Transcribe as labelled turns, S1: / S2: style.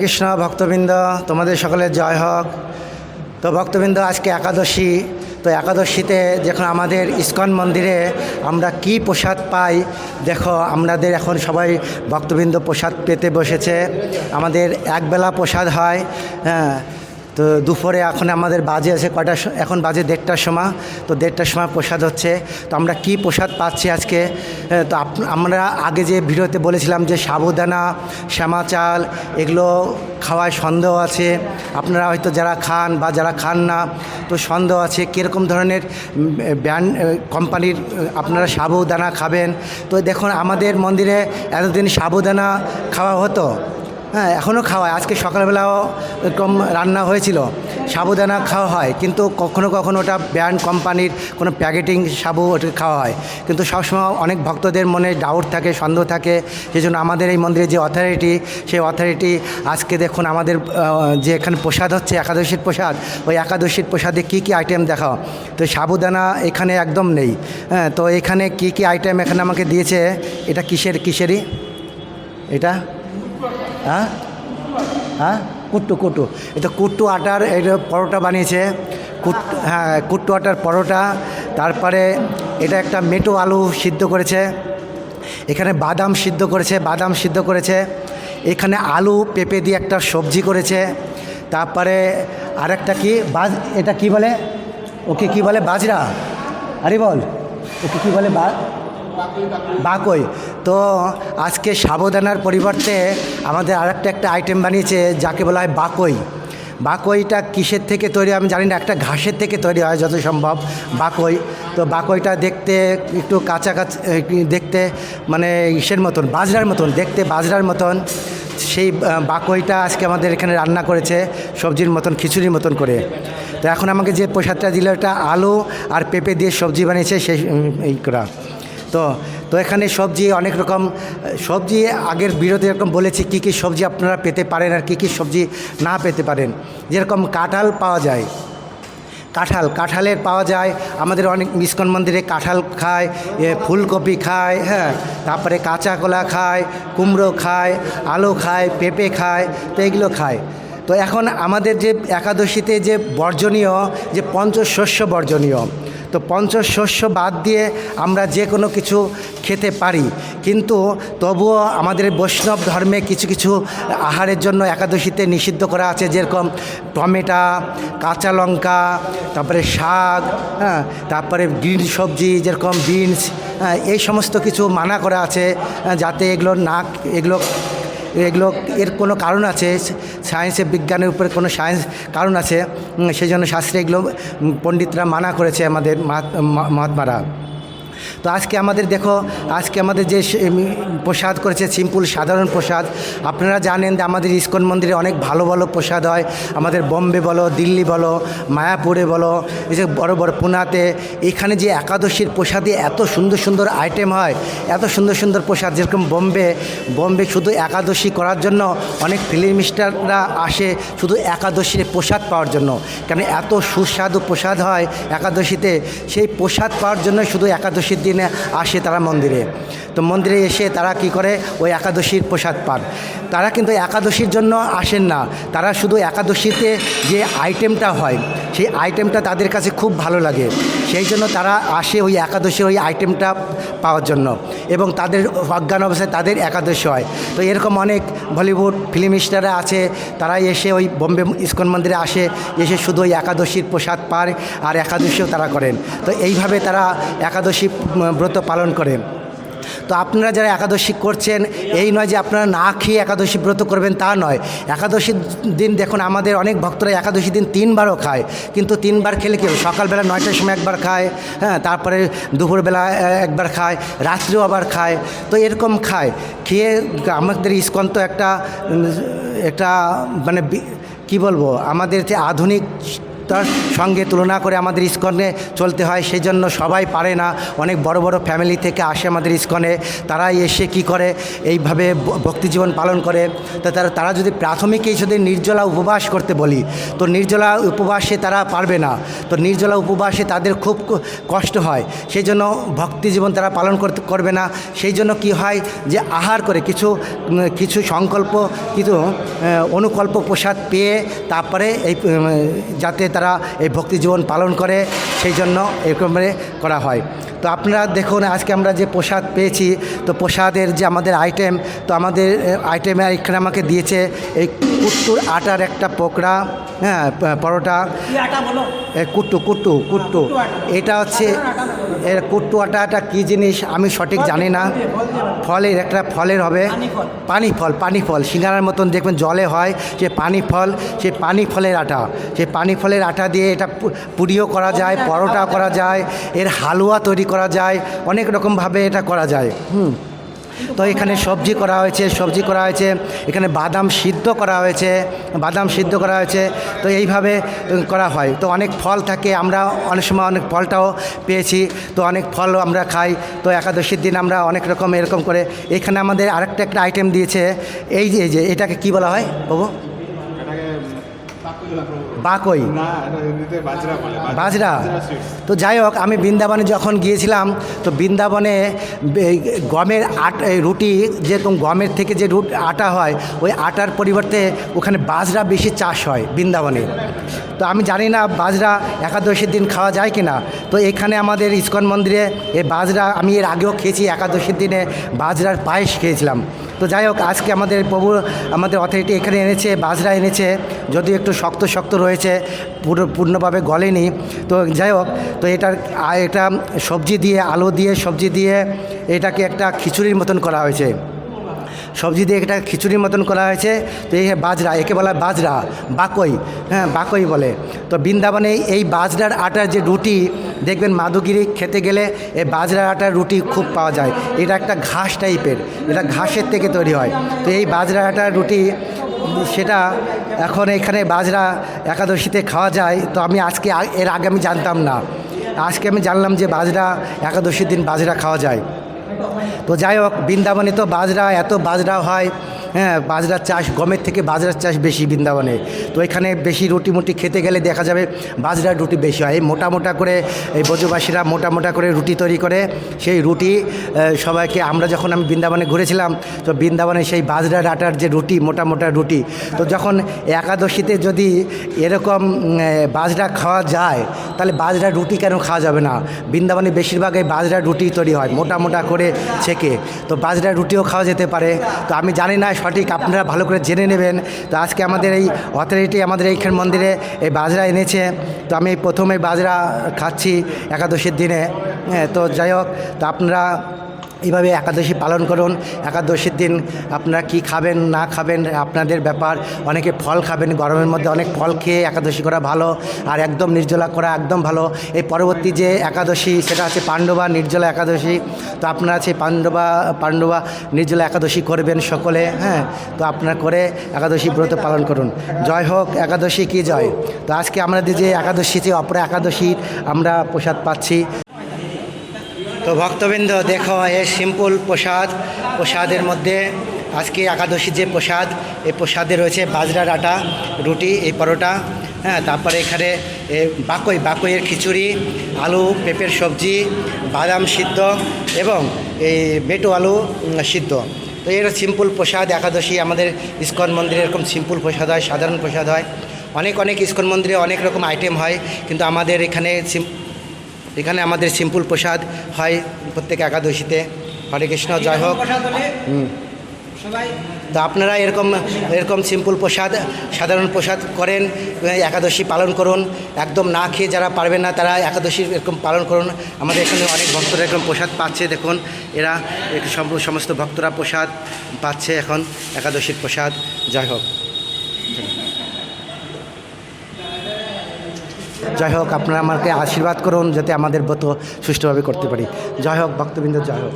S1: কৃষ্ণ ভক্তবৃন্দ, তোমাদের সকলের জয় হোক। তো ভক্তবৃন্দ, আজকে একাদশী। তো একাদশীতে যখন আমাদের ইস্কন মন্দিরে আমরা কি প্রসাদ পাই, দেখো আমাদের এখন সবাই ভক্তবৃন্দ প্রসাদ পেতে বসেছে। আমাদের একবেলা প্রসাদ হয় হ্যাঁ। তো দুপুরে এখন আমাদের বাজে আছে কয়টা এখন বাজে দেড়টার সময়, তো দেড়টার সময় প্রসাদ হচ্ছে। তো আমরা কি প্রসাদ পাচ্ছি আজকে? তো আমরা আগে যে ভিডিওতে বলেছিলাম যে সাবুদানা, শ্যামা চাল, এগুলো খাওয়ায় সন্দেহ আছে। আপনারা হয়তো যারা খান বা যারা খান না, তো সন্দেহ আছে কীরকম ধরনের ব্র্যান্ড কোম্পানির আপনারা সাবুদানা খাবেন। তো দেখুন, আমাদের মন্দিরে এতদিন সাবুদানা খাওয়া হতো। হ্যাঁ এখনও খাওয়ায়। আজকে সকালবেলাও এরকম রান্না হয়েছিল। সাবুদানা খাওয়া হয়, কিন্তু কখনো কখনো ওটা ব্র্যান্ড কোম্পানির কোনো প্যাকেটিং সাবু ওটা খাওয়া হয়। কিন্তু সবসময় অনেক ভক্তদের মনে ডাউট থাকে, সন্দেহ থাকে। সেই জন্য আমাদের এই মন্দিরের যে অথরিটি সেই অথরিটি আজকে দেখুন আমাদের যে এখানে প্রসাদ হচ্ছে, একাদশীর প্রসাদ, ওই একাদশীর প্রসাদে কী কী আইটেম দেখাও? তো সাবুদানা এখানে একদম নেই। হ্যাঁ তো এখানে কী কী আইটেম এখানে আমাকে দিয়েছে? এটা কিসের, কিসেরই? এটা? হ্যাঁ? হ্যাঁ? কুট্টু কুট্টু। এটা কুট্টু আটার এটা পরোটা বানিয়েছে। কুট হ্যাঁ কুট্টু আটার পরোটা। তারপরে এটা একটা মেটো আলু সিদ্ধ করেছে। এখানে বাদাম সিদ্ধ করেছে, বাদাম সিদ্ধ করেছে। এখানে আলু পেঁপে দিয়ে একটা সবজি করেছে। তারপরে আরেকটা কি? বাজ, এটা কি বলে? ওকে কি বলে? বাজরা। আরে বল, ওকে কি বলে? বা বাকই। তো আজকে সাবধানার পরিবর্তে আমাদের আরেকটা একটা আইটেম বানিয়েছে, যাকে বলা হয় বাকই। বাকইটা কিসের থেকে তৈরি আমি জানি না, একটা ঘাসের থেকে তৈরি হয় যত সম্ভব, বাকই। তো বাকইটা দেখতে একটু কাঁচা কাঁচা দেখতে মানে ইসের মতন, বাজরার মতন, দেখতে বাজরার মতন। সেই বাকইটা আজকে আমাদের এখানে রান্না করেছে, সবজির মতন, খিচুড়ির মতন করে। তো এখন আমাকে যে প্রসাদটা দিল, এটা আলু আর পেঁপে দিয়ে সবজি বানিয়েছে, সেই এই করা। তো তো এখানে সবজি অনেক রকম, সবজি আগের বিরোধী এরকম বলেছি, কী কী সবজি আপনারা পেতে পারেন আর কী কী সবজি না পেতে পারেন। যেরকম কাঁঠাল পাওয়া যায়। কাঁঠাল, কাঁঠালের পাওয়া যায়। আমাদের অনেক মিসকন মন্দিরে কাঁঠাল খায় ফুলকপি খায় হ্যাঁ। তারপরে কাঁচা কলা খায়, কুমড়ো খায়, আলু খায়, পেঁপে খায়, তো এগুলো খায়। তো এখন আমাদের যে একাদশীতে যে বর্জনীয়, যে পঞ্চশস্য বর্জনীয় তো পঞ্চশস্য বাদ দিয়ে আমরা যে কোনো কিছু খেতে পারি। কিন্তু তবুও আমাদের বৈষ্ণব ধর্মে কিছু কিছু আহারের জন্য একাদশীতে নিষিদ্ধ করা আছে, যেরকম টমেটা, কাঁচা লঙ্কা, তারপরে শাক হ্যাঁ তারপরে গ্রিন সবজি, যেরকম বিনস হ্যাঁ এই সমস্ত কিছু মানা করা আছে, যাতে এগুলো না, এগুলো এগুলো এর কোনো কারণ আছে সায়েন্সে বিজ্ঞানের উপরে কোনো সায়েন্স কারণ আছে সেই জন্য শাস্ত্রে এগুলো পণ্ডিতরা মানা করেছে আমাদের মহাত্মারা। তো আজকে আমাদের দেখো, আজকে আমাদের যে প্রসাদ করেছে, সিম্পল সাধারণ প্রসাদ, আপনারা জানেন যে আমাদের ইস্কন মন্দিরে অনেক ভালো ভালো প্রসাদ হয়। আমাদের বোম্বে বলো, দিল্লি বলো, মায়াপুরে বলো, এই যে বড় বড় পুনাতে, এখানে যে একাদশীর প্রসাদে এত সুন্দর সুন্দর আইটেম হয়, এত সুন্দর সুন্দর প্রসাদ, যেরকম বোম্বে, বম্বে শুধু একাদশী করার জন্য অনেক ফিল্ম স্টাররা আসে শুধু একাদশীর প্রসাদ পাওয়ার জন্য। কেন এত সুস্বাদু প্রসাদ হয় একাদশীতে, সেই প্রসাদ পাওয়ার জন্য শুধু একাদশীর দিনে আসে তারা মন্দিরে। তো মন্দিরে এসে তারা কি করে? ওই একাদশীর প্রসাদ পান। তারা কিন্তু একাদশীর জন্য আসেন না। তারা শুধু একাদশীতে যে আইটেমটা হয়, সেই আইটেমটা তাদের কাছে খুব ভালো লাগে। সেই জন্য তারা আসে ওই একাদশীর ওই আইটেমটা পাওয়ার জন্য। এবং তাদের অজ্ঞান অবস্থায় তাদের একাদশী হয়। তো এরকম অনেক বলিউড ফিল্ম স্টাররা আছে। তারা এসে ওই বোম্বে ইস্কন মন্দিরে আসে। এসে শুধু ওই একাদশীর প্রসাদ পায় আর একাদশীও তারা করেন। তো এইভাবে তারা একাদশী ব্রত পালন করে। তো আপনারা যারা একাদশী করছেন, এই নয় যে আপনারা না খেয়ে একাদশী ব্রত করবেন, তা নয়। একাদশীর দিন দেখুন, আমাদের অনেক ভক্তরা একাদশী দিন তিনবারও খায়। কিন্তু তিনবার খেলে কি হবে? সকালবেলা নয়টার সময় একবার খায় হ্যাঁ তারপরে দুপুরবেলা একবার খায়, রাত্রেও আবার খায়। তো এরকম খায়। খেয়ে আমাদের ইস্কন তো একটা একটা মানে কি বলব? আমাদের যে আধুনিক তার সঙ্গে তুলনা করে আমাদের ইস্কনে চলতে হয় সেই জন্য সবাই পারে না। অনেক বড় বড় ফ্যামিলি থেকে আসে আমাদের ইস্কনে। তারা এসে কি করে? এইভাবে ভ- ভক্তি জীবন পালন করে। তো তারা তারা যদি প্রাথমিকেই যদি নির্জলা উপবাস করতে বলি, তো নির্জলা উপবাসে তারা পারবে না। তো নির্জলা উপবাসে তাদের খুব কষ্ট হয়। সেই জন্য ভক্তি জীবন তারা পালন করতে, করবে না। সেই জন্য কি হয় যে, আহার করে কিছু কিছু সংকল্প, কিছু অনুকল্প প্রসাদ পেয়ে তারপরে এই যাতে তারা এই ভক্তি জীবন পালন করে সেই জন্য এরকমভাবে করা হয়। তো আপনারা দেখুন আজকে আমরা যে প্রসাদ পেয়েছি তো প্রসাদের যে আমাদের আইটেম তো আমাদের আইটেমে এখানে আমাকে দিয়েছে এই কুট্টুর আটার একটা পোকড়া হ্যাঁ পরোটা। কুট্টু কুট্টু কুট্টু এটা হচ্ছে এর কুট্টু আটাটা কী জিনিস আমি সঠিক জানি না। ফলের একটা ফলের হবে
S2: পানি ফল।
S1: পানি ফল সিঙ্গারার মতন দেখবেন জলে হয় সে পানি ফল সে পানি ফলের আটা। সে পানি ফলের আটা দিয়ে এটা পুড়িও পুরিও করা যায় পরোটা করা যায় এর হালুয়া তৈরি করা যায় অনেক রকমভাবে এটা করা যায়। হুম। তো এখানে সবজি করা হয়েছে, সবজি করা হয়েছে। এখানে বাদাম সিদ্ধ করা হয়েছে, বাদাম সিদ্ধ করা হয়েছে। তো এইভাবে করা হয়। তো অনেক ফল থাকে, আমরা অনেক সময় অনেক ফলটাও পেয়েছি। তো অনেক ফল আমরা খাই। তো একাদশীর দিন আমরা অনেক রকম এরকম করে, এখানে আমাদের আরেকটা একটা আইটেম দিয়েছে। এই যে এটাকে কি বলা হয়, বাবু? বাকই
S3: বাজরা
S1: তো যাই হোক আমি বৃন্দাবনে যখন গিয়েছিলাম তো বৃন্দাবনে গমের আট রুটি যেরকম গমের থেকে যে রুট আটা হয় ওই আটার পরিবর্তে ওখানে বাজরা বেশি চাষ হয় বৃন্দাবনে। তো আমি জানি না বাজরা একাদশীর দিন খাওয়া যায় কি না তো এখানে আমাদের ইস্কন মন্দিরে এই বাজরা আমি এর আগেও খেয়েছি একাদশীর দিনে বাজরার পায়েস খেয়েছিলাম। তো যাই হোক, আজকে আমাদের প্রভু, আমাদের অথরিটি এখানে এনেছে, বাজরা এনেছে, যদিও একটু শক্ত শক্ত রয়েছে, পুরো পূর্ণভাবে গলেনি। তো যাই হোক, তো এটার এটা সবজি দিয়ে, আলু দিয়ে, সবজি দিয়ে এটাকে একটা খিচুড়ির মতন করা হয়েছে। সবজি দিয়ে এটা খিচুড়ির মতন করা হয়েছে। তো এই বাজরা, একে বলা হয় বাজরা, বাকই হ্যাঁ বাকই বলে। তো বৃন্দাবনে এই বাজরার আটার যে রুটি, দেখবেন মাধুগিরি খেতে গেলে এই বাজরার আটার রুটি খুব পাওয়া যায়। এটা একটা ঘাস টাইপের, এটা ঘাসের থেকে তৈরি হয়। তো এই বাজরা আটার রুটি, সেটা এখন এখানে বাজরা একাদশীতে খাওয়া যায়। তো আমি আজকে এর আগে আমি জানতাম না। আজকে আমি জানলাম যে বাজরা একাদশীর দিন বাজরা খাওয়া যায়। তো যাই হোক বৃন্দাবনে তো বাজরা এত বাজরা হয়। হ্যাঁ বাজরার চাষ, গমের থেকে বাজরার চাষ বেশি বৃন্দাবনে। তো এখানে বেশি রুটি মুটি খেতে গেলে দেখা যাবে বাজরার রুটি বেশি হয়। মোটা মোটা করে এই ব্রজবাসীরা মোটা মোটা করে রুটি তৈরি করে। সেই রুটি সবাইকে আমরা যখন আমি বৃন্দাবনে ঘুরেছিলাম, তো বৃন্দাবনে সেই বাজরার আটার যে রুটি, মোটা মোটা রুটি, তো যখন একাদশীতে যদি এরকম বাজরা খাওয়া যায়, তাহলে বাজরার রুটি কেন খাওয়া যাবে না? বৃন্দাবনে বেশিরভাগ এই বাজরার রুটি তৈরি হয়, মোটা মোটা করে ছেঁকে। তো বাজরার রুটিও খাওয়া যেতে পারে। তো আমি জানি না সঠিক আপনারা ভালো করে জেনে নেবেন। তো আজকে আমাদের এই অথরিটি আমাদের এইখান মন্দিরে এই বাজরা এনেছে। তো আমি প্রথমে বাজরা খাচ্ছি একাদশীর দিনে। হ্যাঁ তো যাই হোক, তো আপনারা এইভাবে একাদশী পালন করুন। একাদশীর দিন আপনারা কি খাবেন, না খাবেন, আপনাদের ব্যাপার। অনেকে ফল খাবেন, গরমের মধ্যে অনেক ফল খেয়ে একাদশী করা ভালো আর একদম নির্জলা করা একদম ভালো। এই পরবর্তী যে একাদশী, সেটা আছে পাণ্ডবা নির্জলা একাদশী। তো আপনারা আছে পাণ্ডবা পাণ্ডবা নির্জলা একাদশী করবেন সকলে হ্যাঁ? তো আপনারা করে একাদশী ব্রত পালন করুন। জয় হোক, একাদশী কি জয়? তো আজকে আমাদের যে একাদশী, যে অপরা একাদশীর আমরা প্রসাদ পাচ্ছি। তো ভক্তবৃন্দ, দেখো এ সিম্পল প্রসাদ, প্রসাদের মধ্যে আজকে একাদশীর যে প্রসাদ, এই প্রসাদে রয়েছে বাজরার আটা, রুটি, এই পরোটা হ্যাঁ তারপরে এখানে বাকই, বাকইয়ের খিচুড়ি, আলু, পেঁপের সবজি, বাদাম সিদ্ধ এবং এই বেটো আলু সিদ্ধ। তো এর সিম্পল প্রসাদ, একাদশী আমাদের ইস্কন মন্দিরে এরকম সিম্পল প্রসাদ হয়, সাধারণ প্রসাদ হয়। অনেক অনেক ইস্কন মন্দিরে অনেক রকম আইটেম হয়, কিন্তু আমাদের এখানে এখানে আমাদের সিম্পল প্রসাদ হয় প্রত্যেক একাদশীতে। হরে কৃষ্ণ জয় হোক। তো আপনারা এরকম এরকম সিম্পল প্রসাদ সাধারণ প্রসাদ করেন একাদশী পালন করুন। একদম না খেয়ে যারা পারবেন না তারা একাদশী এরকম পালন করুন। আমাদের এখানে অনেক ভক্তরা এরকম প্রসাদ পাচ্ছে দেখুন। এরা সমস্ত ভক্তরা প্রসাদ পাচ্ছে এখন একাদশীর প্রসাদ। যাই হোক। জয় হোক, আপনারা আমাকে আশীর্বাদ করুন যাতে আমাদের ব্রত সুষ্ঠুভাবে করতে পারি। যাই হোক, ভক্তবৃন্দ, যাই হোক।